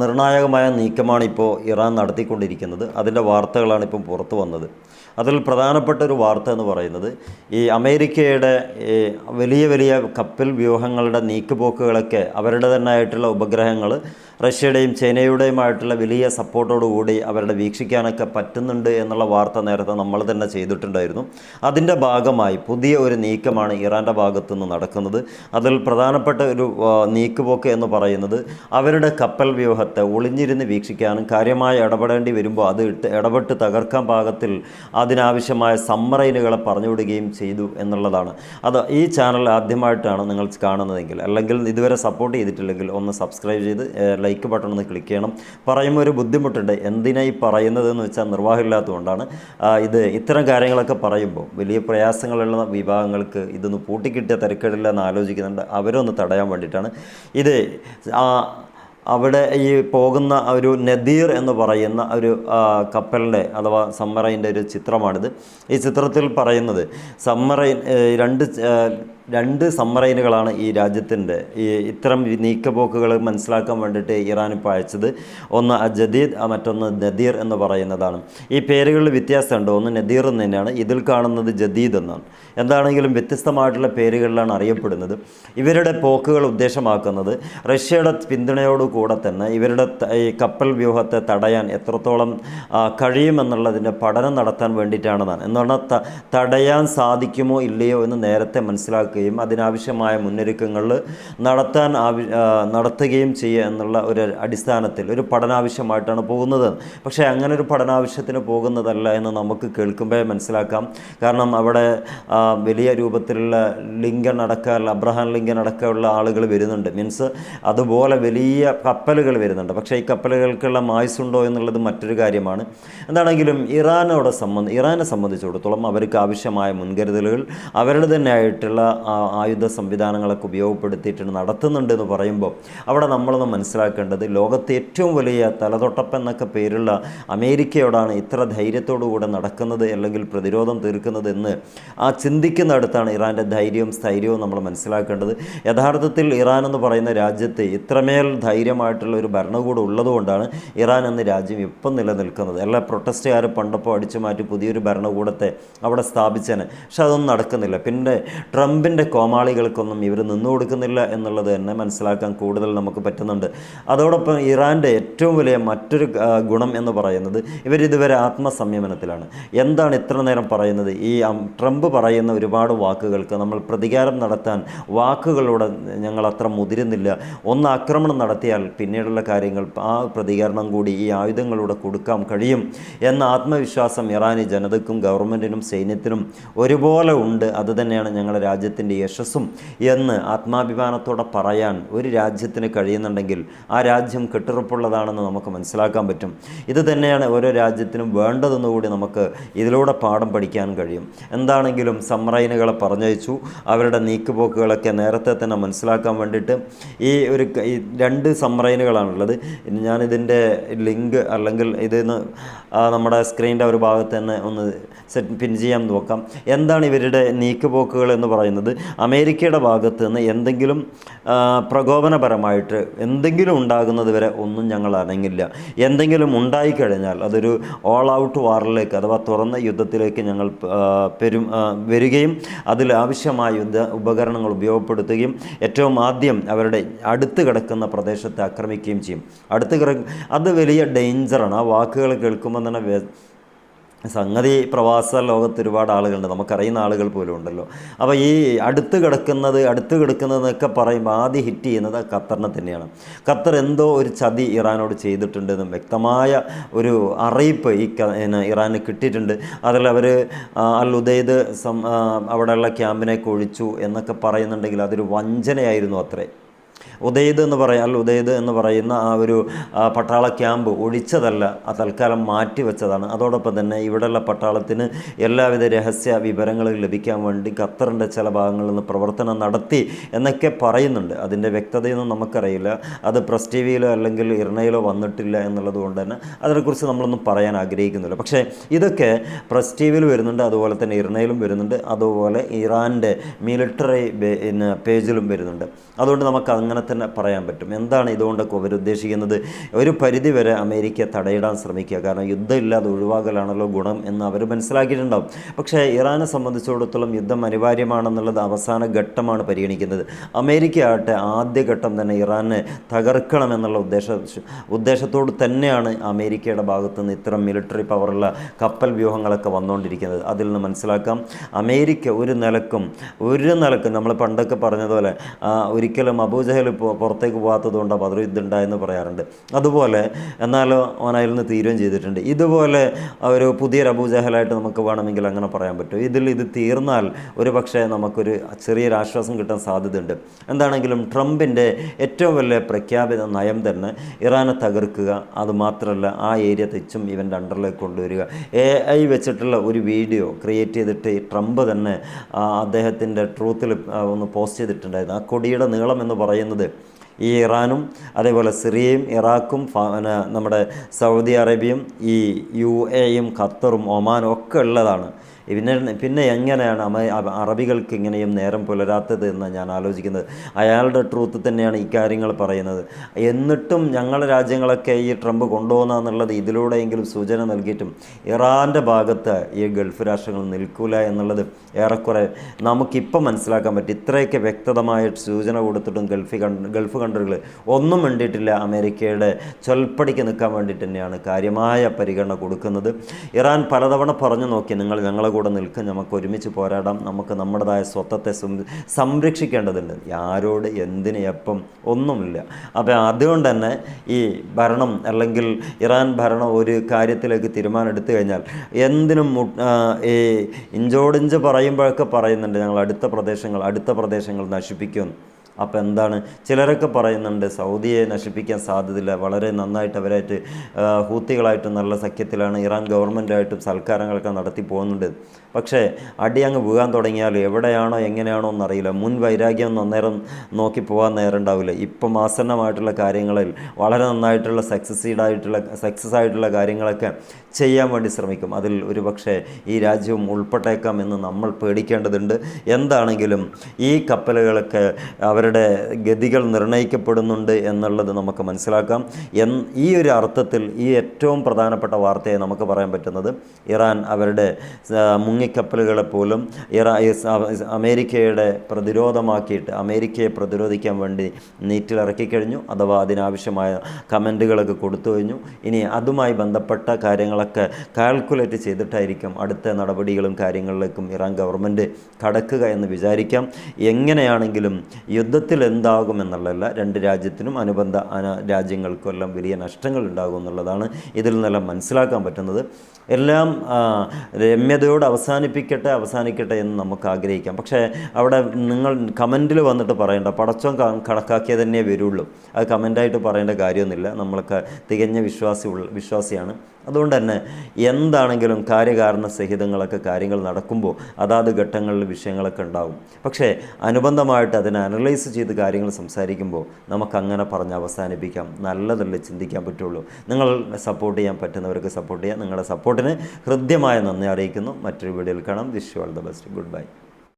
നിർണായകമായ നീക്കമാണ് ഇപ്പോൾ ഇറാൻ നടത്തിക്കൊണ്ടിരിക്കുന്നത്. അതിന്റെ വാർത്തകളാണ് ഇപ്പം പുറത്തു വന്നത്. അതിൽ പ്രധാനപ്പെട്ട ഒരു വാർത്ത എന്ന് പറയുന്നത് ഈ അമേരിക്കയുടെ വലിയ വലിയ കപ്പൽ വ്യൂഹങ്ങളുടെ നീക്കുപോക്കുകളൊക്കെ അവരുടെ തന്നെ ആയിട്ടുള്ള ഉപഗ്രഹങ്ങൾ റഷ്യയുടെയും ചൈനയുടെയുമായിട്ടുള്ള വലിയ സപ്പോർട്ടോടുകൂടി അവരുടെ വീക്ഷിക്കാനൊക്കെ പറ്റുന്നുണ്ട് എന്നുള്ള വാർത്ത നേരത്തെ നമ്മൾ തന്നെ ചെയ്തിട്ടുണ്ടായിരുന്നു. അതിന്റെ ഭാഗമായി പുതിയ ഒരു നീക്കമാണ് ഇറാന്റെ ഭാഗത്തു നിന്ന് നടക്കുന്നത്. അതിൽ പ്രധാനപ്പെട്ട ഒരു നീക്കുപോക്ക് എന്ന് പറയുന്നത് അവരുടെ കപ്പൽ വ്യൂഹത്തെ ഒളിഞ്ഞിരുന്ന് വീക്ഷിക്കാനും കാര്യമായി ഇടപെടേണ്ടി വരുമ്പോൾ അത് ഇട്ട് ഇടപെട്ട് തകർക്കാൻ പാകത്തിൽ അതിനാവശ്യമായ സമ്മറൈനുകളെ പറഞ്ഞുവിടുകയും ചെയ്തു എന്നുള്ളതാണ്. അത് ഈ ചാനൽ ആദ്യമായിട്ടാണ് നിങ്ങൾ കാണുന്നതെങ്കിൽ അല്ലെങ്കിൽ ഇതുവരെ സപ്പോർട്ട് ചെയ്തിട്ടില്ലെങ്കിൽ ഒന്ന് സബ്സ്ക്രൈബ് ചെയ്ത് ബട്ടൺ ഒന്ന് ക്ലിക്ക് ചെയ്യണം. പറയുമ്പോൾ ഒരു ബുദ്ധിമുട്ടുണ്ട്. എന്തിനായി ഈ പറയുന്നതെന്ന് വെച്ചാൽ നിർവാഹമില്ലാത്തതുകൊണ്ടാണ്. ഇത് ഇത്തരം കാര്യങ്ങളൊക്കെ പറയുമ്പോൾ വലിയ പ്രയാസങ്ങളുള്ള വിഭാഗങ്ങൾക്ക് ഇതൊന്ന് പൂട്ടിക്കിട്ടിയ തിരക്കേടില്ല എന്ന് ആലോചിക്കുന്നുണ്ട്. അവരൊന്ന് തടയാൻ വേണ്ടിയിട്ടാണ്. ഇത് അവിടെ ഈ പോകുന്ന ഒരു നദീർ എന്ന് പറയുന്ന ഒരു കപ്പലിന്റെ അഥവാ സമ്മറൈന്റെ ഒരു ചിത്രമാണിത്. ഈ ചിത്രത്തിൽ പറയുന്നത് സമ്മറൈൻ രണ്ട് രണ്ട് സമ്മറൈനുകളാണ് ഈ രാജ്യത്തിന്റെ. ഈ ഇത്തരം നീക്കപോക്കുകൾ മനസ്സിലാക്കാൻ വേണ്ടിയിട്ട് ഇറാൻ ഇപ്പോൾ അയച്ചത്. ഒന്ന് ജദീദ് മറ്റൊന്ന് നദീർ എന്ന് പറയുന്നതാണ്. ഈ പേരുകളിൽ വ്യത്യാസമുണ്ട്. ഒന്ന് നദീർ എന്ന് തന്നെയാണ്. ഇതിൽ കാണുന്നത് ജദീദ് എന്നാണ്. എന്താണെങ്കിലും വ്യത്യസ്തമായിട്ടുള്ള പേരുകളിലാണ് അറിയപ്പെടുന്നത്. ഇവരുടെ പോക്കുകൾ ഉദ്ദേശമാക്കുന്നത് റഷ്യയുടെ പിന്തുണയോടുകൂടെ തന്നെ ഇവരുടെ ഈ കപ്പൽ വ്യൂഹത്തെ തടയാൻ എത്രത്തോളം കഴിയുമെന്നുള്ളതിന്റെ പഠനം നടത്താൻ വേണ്ടിയിട്ടാണെന്നാണ്. എന്ന് പറഞ്ഞാൽ തടയാൻ സാധിക്കുമോ ഇല്ലയോ എന്ന് നേരത്തെ മനസ്സിലാക്കുകയും അതിനാവശ്യമായ മുന്നൊരുക്കങ്ങൾ നടത്താൻ ആവി നടത്തുകയും ചെയ്യുക എന്നുള്ള ഒരു അടിസ്ഥാനത്തിൽ ഒരു പഠനാവശ്യമായിട്ടാണ് പോകുന്നത്. പക്ഷേ അങ്ങനെ ഒരു പഠനാവശ്യത്തിന് പോകുന്നതല്ല എന്ന് നമുക്ക് കേൾക്കുമ്പോൾ മനസ്സിലാക്കാം. കാരണം അവിടെ വലിയ രൂപത്തിലുള്ള ലിങ്കൻ അടക്ക അബ്രഹാം ലിങ്കൻ അടക്കമുള്ള ആളുകൾ വരുന്നുണ്ട്. മീൻസ് അതുപോലെ വലിയ കപ്പലുകൾ വരുന്നുണ്ട്. പക്ഷേ ഈ കപ്പലുകൾക്കുള്ള മായുസുണ്ടോ എന്നുള്ളത് മറ്റൊരു കാര്യമാണ്. എന്താണെങ്കിലും ഇറാനോടെ സംബന്ധ ഇറാനെ സംബന്ധിച്ചിടത്തോളം അവർക്ക് ആവശ്യമായ മുൻകരുതലുകൾ അവരുടെ തന്നെ ആയിട്ടുള്ള ആയുധ സംവിധാനങ്ങളൊക്കെ ഉപയോഗപ്പെടുത്തിയിട്ട് നടത്തുന്നുണ്ട് എന്ന് പറയുമ്പോൾ അവിടെ നമ്മളൊന്ന് മനസ്സിലാക്കേണ്ടത് ലോകത്തെ ഏറ്റവും വലിയ തലതൊട്ടപ്പെന്നൊക്കെ പേരുള്ള അമേരിക്കയോടാണ് ഇത്ര ധൈര്യത്തോടുകൂടെ നടക്കുന്നത് അല്ലെങ്കിൽ പ്രതിരോധം തീർക്കുന്നത് എന്ന് ആ ചിന്തിക്കുന്നിടത്താണ് ഇറാന്റെ ധൈര്യവും സ്ഥൈര്യവും നമ്മൾ മനസ്സിലാക്കേണ്ടത്. യഥാർത്ഥത്തിൽ ഇറാൻ എന്ന് പറയുന്ന രാജ്യത്തെ ഇത്രമേൽ ധൈര്യമായിട്ടുള്ള ഒരു ഭരണകൂടം ഉള്ളതുകൊണ്ടാണ് ഇറാൻ എന്ന രാജ്യം ഇപ്പം നിലനിൽക്കുന്നത്. എല്ലാ പ്രൊട്ടസ്റ്റുകാർ പണ്ടപ്പോൾ അടിച്ചു മാറ്റി പുതിയൊരു ഭരണകൂടത്തെ അവിടെ സ്ഥാപിച്ചേനെ. പക്ഷെ അതൊന്നും നടക്കുന്നില്ല. പിന്നെ ട്രംപിന്റെ കോമാളികൾക്കൊന്നും ഇവർ നിന്നു കൊടുക്കുന്നില്ല എന്നുള്ളത് തന്നെ മനസ്സിലാക്കാൻ കൂടുതൽ നമുക്ക് പറ്റുന്നുണ്ട്. അതോടൊപ്പം ഇറാന്റെ ഏറ്റവും വലിയ മറ്റൊരു ഗുണം എന്ന് പറയുന്നത് ഇവരിതുവരെ ആത്മസംയമനത്തിലാണ്. എന്താണ് ഇത്ര നേരം പറയുന്നത്? ഈ ട്രംപ് പറയുന്ന ഒരുപാട് വാക്കുകൾക്ക് നമ്മൾ പ്രതികാരം നടത്താൻ വാക്കുകളോടെ ഞങ്ങൾ അത്ര മുതിരുന്നില്ല. ഒന്ന് ആക്രമണം നടത്തിയാൽ പിന്നീടുള്ള കാര്യങ്ങൾ ആ പ്രതികരണം കൂടി ഈ ആയുധങ്ങളിലൂടെ കൊടുക്കാൻ കഴിയും എന്ന ആത്മവിശ്വാസം ഇറാനി ജനതയ്ക്കും ഗവൺമെന്റിനും സൈന്യത്തിനും ഒരുപോലെ ഉണ്ട്. അതുതന്നെയാണ് ഞങ്ങളുടെ രാജ്യത്തിന്റെ യശസ്സും എന്ന് ആത്മാഭിമാനത്തോടെ പറയാൻ ഒരു രാജ്യത്തിന് കഴിയുന്നുണ്ടെങ്കിൽ ആ രാജ്യം കെട്ടുറപ്പുള്ളതാണെന്ന് നമുക്ക് മനസ്സിലാക്കാൻ പറ്റും. ഇത് തന്നെയാണ് ഓരോ രാജ്യത്തിനും വേണ്ടതെന്ന് കൂടി നമുക്ക് ഇതിലൂടെ പാഠം പഠിക്കാൻ കഴിയും. എന്താണെങ്കിലും സമ്മറൈനുകളെ പറഞ്ഞയച്ചു. അവരുടെ നീക്കുപോക്കുകളൊക്കെ നേരത്തെ തന്നെ മനസ്സിലാക്കാൻ വേണ്ടിയിട്ട് ഈ ഒരു ഈ രണ്ട് സമ്മറൈനുകളാണുള്ളത് ഞാനിതിന്റെ ലിങ്ക് അല്ലെങ്കിൽ ഇതിന്ന് നമ്മുടെ സ്ക്രീനിന്റെ ഒരു ഭാഗത്ത് തന്നെ ഒന്ന് സെറ്റ് പിൻ ചെയ്യാൻ നോക്കാം. എന്താണ് ഇവരുടെ നീക്കുപോക്കുകൾ എന്ന് പറയുന്നത്? അമേരിക്കയുടെ ഭാഗത്ത് നിന്ന് എന്തെങ്കിലും പ്രകോപനപരമായിട്ട് എന്തെങ്കിലും ഉണ്ടാകുന്നത് വരെ ഒന്നും ഞങ്ങൾ അനങ്ങില്ല. എന്തെങ്കിലും ഉണ്ടായിക്കഴിഞ്ഞാൽ അതൊരു ഓൾ ഔട്ട് വാറിലേക്ക് അഥവാ തുറന്ന യുദ്ധത്തിലേക്ക് ഞങ്ങൾ പെരും വരികയും അതിൽ ആവശ്യമായ യുദ്ധ ഉപകരണങ്ങൾ ഉപയോഗപ്പെടുത്തുകയും ഏറ്റവും ആദ്യം അവരുടെ അടുത്ത് കിടക്കുന്ന പ്രദേശത്തെ ആക്രമിക്കുകയും ചെയ്യും. അടുത്ത് കിട അത് വലിയ ഡേഞ്ചറാണ് ആ വാക്കുകൾ കേൾക്കുമ്പോൾ തന്നെ സംഗതി പ്രവാസ ലോകത്ത് ഒരുപാട് ആളുകളുണ്ട്. നമുക്കറിയുന്ന ആളുകൾ പോലും ഉണ്ടല്ലോ. അപ്പോൾ ഈ അടുത്ത് കിടക്കുന്നത് അടുത്ത് കിടക്കുന്നതെന്നൊക്കെ പറയുമ്പോൾ ആദ്യം ഹിറ്റ് ചെയ്യുന്നത് ഖത്തറിനെ തന്നെയാണ്. ഖത്തർ എന്തോ ഒരു ചതി ഇറാനോട് ചെയ്തിട്ടുണ്ടെന്നും വ്യക്തമായ ഒരു അറിയിപ്പ് ഈ ഇറാന് കിട്ടിയിട്ടുണ്ട്. അതിൽ അവർ അൽ ഉദൈദ് അവിടെയുള്ള ക്യാമ്പിനെ ഒഴിച്ചു എന്നൊക്കെ പറയുന്നുണ്ടെങ്കിൽ അതൊരു വഞ്ചനയായിരുന്നു അത്രേ. ഉദയ്ദ് എന്ന് പറയാം അല്ല ഉദയത് എന്ന് പറയുന്ന ആ ഒരു പട്ടാള ക്യാമ്പ് ഒഴിച്ചതല്ല ആ തൽക്കാലം മാറ്റിവെച്ചതാണ് അതോടൊപ്പം തന്നെ ഇവിടെയുള്ള പട്ടാളത്തിന് എല്ലാവിധ രഹസ്യ വിവരങ്ങളും ലഭിക്കാൻ വേണ്ടി ഖത്തറിന്റെ ചില ഭാഗങ്ങളിൽ നിന്ന് പ്രവർത്തനം നടത്തി എന്നൊക്കെ പറയുന്നുണ്ട്. അതിന്റെ വ്യക്തതയൊന്നും നമുക്കറിയില്ല. അത് പ്രസ് ടി വിയിലോ അല്ലെങ്കിൽ ഇർണയിലോ വന്നിട്ടില്ല എന്നുള്ളത് കൊണ്ട് തന്നെ അതിനെക്കുറിച്ച് നമ്മളൊന്നും പറയാൻ ആഗ്രഹിക്കുന്നില്ല. പക്ഷേ ഇതൊക്കെ പ്രസ് ടി വിയിൽ വരുന്നുണ്ട് അതുപോലെ തന്നെ ഇർണയിലും വരുന്നുണ്ട് അതുപോലെ ഇറാന്റെ മിലിറ്ററി പേജിലും വരുന്നുണ്ട്. അതുകൊണ്ട് നമുക്ക് അങ്ങനത്തെ തന്നെ പറയാൻ പറ്റും. എന്താണ് ഇതുകൊണ്ടൊക്കെ അവരുദ്ദേശിക്കുന്നത് ഒരു പരിധി വരെ അമേരിക്ക തടയിടാൻ ശ്രമിക്കുക. കാരണം യുദ്ധമില്ലാതെ ഒഴിവാക്കലാണല്ലോ ഗുണം എന്ന് അവർ മനസ്സിലാക്കിയിട്ടുണ്ടാവും. പക്ഷേ ഇറാനെ സംബന്ധിച്ചിടത്തോളം യുദ്ധം അനിവാര്യമാണെന്നുള്ളത് അവസാന ഘട്ടമാണ് പരിഗണിക്കുന്നത്. അമേരിക്ക ആകട്ടെ ആദ്യഘട്ടം തന്നെ ഇറാനെ തകർക്കണമെന്നുള്ള ഉദ്ദേശ ഉദ്ദേശത്തോട് തന്നെയാണ് അമേരിക്കയുടെ ഭാഗത്ത് നിന്ന് ഇത്തരം മിലിറ്ററി പവറുള്ള കപ്പൽ വ്യൂഹങ്ങളൊക്കെ വന്നുകൊണ്ടിരിക്കുന്നത്. അതിൽ നിന്ന് മനസ്സിലാക്കാം. അമേരിക്ക ഒരു നിലക്കും ഒരു നിലക്കും നമ്മൾ പണ്ടൊക്കെ പറഞ്ഞതുപോലെ ഒരിക്കലും അബൂജഹൽ പു- പുറത്തേക്ക് പോകാത്തത് കൊണ്ട് ബദർ യുദ്ധം ഉണ്ടായെന്ന് പറയാറുണ്ട്. അതുപോലെ എന്നാലോ അവൻ അതിൽ നിന്ന് തീരുകയും ചെയ്തിട്ടുണ്ട്. ഇതുപോലെ ഒരു പുതിയ അബൂജഹലായിട്ട് നമുക്ക് വേണമെങ്കിൽ അങ്ങനെ പറയാൻ പറ്റും. ഇതിൽ ഇത് തീർന്നാൽ ഒരു പക്ഷേ നമുക്കൊരു ചെറിയൊരു ആശ്വാസം കിട്ടാൻ സാധ്യതയുണ്ട്. എന്താണെങ്കിലും ട്രംപിന്റെ ഏറ്റവും വലിയ പ്രഖ്യാപിത നയം തന്നെ ഇറാനെ തകർക്കുക. അതുമാത്രമല്ല ആ ഏരിയ തെച്ചും ഇവന്റെ അണ്ടറിലേക്ക് കൊണ്ടുവരിക. എ ഐ വെച്ചിട്ടുള്ള ഒരു വീഡിയോ ക്രിയേറ്റ് ചെയ്തിട്ട് ട്രംപ് തന്നെ അദ്ദേഹത്തിന്റെ ട്രൂത്തിൽ ഒന്ന് പോസ്റ്റ് ചെയ്തിട്ടുണ്ടായിരുന്നു. ആ കൊടിയുടെ നീളം എന്ന് പറയുന്നത് ഈ ഇറാനും അതേപോലെ സിറിയയും ഇറാഖും നമ്മുടെ സൗദി അറേബ്യയും ഈ യു എയും ഖത്തറും ഒമാനും ഒക്കെ ഉള്ളതാണ്. പിന്നെ പിന്നെ എങ്ങനെയാണ് അറബികൾക്ക് ഇങ്ങനെയും നേരം പുലരാത്തത് എന്ന് ഞാൻ ആലോചിക്കുന്നത്. അയാളുടെ ട്രൂത്ത് തന്നെയാണ് ഇക്കാര്യങ്ങൾ പറയുന്നത്. എന്നിട്ടും ഞങ്ങളുടെ രാജ്യങ്ങളൊക്കെ ഈ ട്രംപ് കൊണ്ടുപോകുന്നതെന്നുള്ളത് ഇതിലൂടെയെങ്കിലും സൂചന നൽകിയിട്ടും ഇറാന്റെ ഭാഗത്ത് ഈ ഗൾഫ് രാഷ്ട്രങ്ങൾ നിൽക്കില്ല എന്നുള്ളത് ഏറെക്കുറെ നമുക്കിപ്പം മനസ്സിലാക്കാൻ പറ്റും. ഇത്രയൊക്കെ വ്യക്തമായ സൂചന കൊടുത്തിട്ടും ഗൾഫ് ഗൾഫ് കൺട്രികൾ ഒന്നും വേണ്ടിയിട്ടില്ല അമേരിക്കയുടെ ചൊൽപ്പടിക്ക് നിൽക്കാൻ വേണ്ടിയിട്ട് തന്നെയാണ് കാര്യമായ പരിഗണന കൊടുക്കുന്നത്. ഇറാൻ പലതവണ പറഞ്ഞു നോക്കി നിങ്ങൾ ഞങ്ങളെ കൂടെ നിൽക്കും നമുക്ക് ഒരുമിച്ച് പോരാടാം നമുക്ക് നമ്മുടേതായ സ്വത്തത്തെ സംരക്ഷിക്കേണ്ടതുണ്ട്. ആരോട് എന്തിന് എപ്പം ഒന്നുമില്ല. അപ്പോൾ അതുകൊണ്ട് തന്നെ ഈ ഭരണം അല്ലെങ്കിൽ ഇറാൻ ഭരണം ഒരു കാര്യത്തിലേക്ക് തീരുമാനം എടുത്തു കഴിഞ്ഞാൽ എന്തിനും ഈ ഇഞ്ചോടിഞ്ച് പറയുമ്പോഴൊക്കെ പറയുന്നുണ്ട് ഞങ്ങൾ അടുത്ത പ്രദേശങ്ങൾ അടുത്ത പ്രദേശങ്ങൾ നശിപ്പിക്കും അപ്പോൾ എന്താണ്? ചിലരൊക്കെ പറയുന്നുണ്ട് സൗദിയെ നശിപ്പിക്കാൻ സാധ്യതയില്ല. വളരെ നന്നായിട്ട് അവരായിട്ട് ഹൂത്തികളായിട്ടും നല്ല സഖ്യത്തിലാണ് ഇറാൻ ഗവൺമെന്റായിട്ടും സൽക്കാരങ്ങളൊക്കെ നടത്തി പോകുന്നുണ്ട്. പക്ഷേ അടി അങ്ങ് വീഴാൻ തുടങ്ങിയാൽ എവിടെയാണോ എങ്ങനെയാണോ എന്നറിയില്ല മുൻ വൈരാഗ്യം അന്നേരം നോക്കി പോകാൻ നേരം ഉണ്ടാവില്ല ഇപ്പം ആസന്നമായിട്ടുള്ള കാര്യങ്ങളിൽ വളരെ നന്നായിട്ടുള്ള സക്സസീഡ് ആയിട്ടുള്ള സക്സസ് ആയിട്ടുള്ള കാര്യങ്ങളൊക്കെ ചെയ്യാൻ വേണ്ടി ശ്രമിക്കും. അതിൽ ഒരു പക്ഷേ ഈ രാജ്യവും ഉൾപ്പെട്ടേക്കാം എന്ന് നമ്മൾ പേടിക്കേണ്ടതുണ്ട്. എന്താണെങ്കിലും ഈ കപ്പലുകളൊക്കെ അവരുടെ ഗതികൾ നിർണയിക്കപ്പെടുന്നുണ്ട് എന്നുള്ളത് നമുക്ക് മനസ്സിലാക്കാം. എൻ ഈ ഒരു അർത്ഥത്തിൽ ഈ ഏറ്റവും പ്രധാനപ്പെട്ട വാർത്തയെ നമുക്ക് പറയാൻ പറ്റുന്നത് ഇറാൻ അവരുടെ മുങ്ങിക്കപ്പലുകളെ പോലും ഇറാ അമേരിക്കയുടെ പ്രതിരോധമാക്കിയിട്ട് അമേരിക്കയെ പ്രതിരോധിക്കാൻ വേണ്ടി നീറ്റിലിറക്കി കഴിഞ്ഞു അഥവാ അതിനാവശ്യമായ കമന്റുകളൊക്കെ കൊടുത്തു കഴിഞ്ഞു. ഇനി അതുമായി ബന്ധപ്പെട്ട കാര്യങ്ങളൊക്കെ കാൽക്കുലേറ്റ് ചെയ്തിട്ടായിരിക്കും അടുത്ത നടപടികളും കാര്യങ്ങളിലേക്കും ഇറാൻ ഗവൺമെന്റ് കടക്കുക എന്ന് വിചാരിക്കാം. എങ്ങനെയാണെങ്കിലും യുദ്ധത്തിൽ എന്താകുമെന്നുള്ളതല്ല രണ്ട് രാജ്യത്തിനും അനുബന്ധ അന- രാജ്യങ്ങൾക്കും എല്ലാം വലിയ നഷ്ടങ്ങൾ ഉണ്ടാകും എന്നുള്ളതാണ് ഇതിൽ നിന്നെല്ലാം മനസ്സിലാക്കാൻ പറ്റുന്നത്. എല്ലാം രമ്യതയോട് അവസാനിപ്പിക്കട്ടെ അവസാനിക്കട്ടെ എന്ന് നമുക്ക് ആഗ്രഹിക്കാം. പക്ഷേ അവിടെ നിങ്ങൾ കമന്റിൽ വന്നിട്ട് പറയേണ്ട പടച്ചോൻ കണക്കാക്കിയേ തന്നെ വരുള്ളൂ. അത് കമന്റായിട്ട് പറയേണ്ട കാര്യമൊന്നുമില്ല. നമ്മളൊക്കെ തികഞ്ഞ വിശ്വാസി വിശ്വാസിയാണ്. അതുകൊണ്ട് തന്നെ എന്താണെങ്കിലും കാര്യകാരണ സഹിതങ്ങളൊക്കെ കാര്യങ്ങൾ നടക്കുമ്പോൾ അതാത് ഘട്ടങ്ങളിൽ വിഷയങ്ങളൊക്കെ ഉണ്ടാകും. പക്ഷേ അനുബന്ധമായിട്ട് അതിനെ അനലൈസ് ചെയ്ത് കാര്യങ്ങൾ സംസാരിക്കുമ്പോൾ നമുക്കങ്ങനെ പറഞ്ഞ് അവസാനിപ്പിക്കാം. നല്ലതല്ലേ ചിന്തിക്കാൻ പറ്റുള്ളൂ. നിങ്ങൾ സപ്പോർട്ട് ചെയ്യാൻ പറ്റുന്നവർക്ക് സപ്പോർട്ട് ചെയ്യാം. നിങ്ങളുടെ സപ്പോർട്ടിന് ഹൃദ്യമായ നന്ദി അറിയിക്കുന്നു. മറ്റൊരു വീഡിയോയിൽ കാണാം. Wish you all the best. Good bye.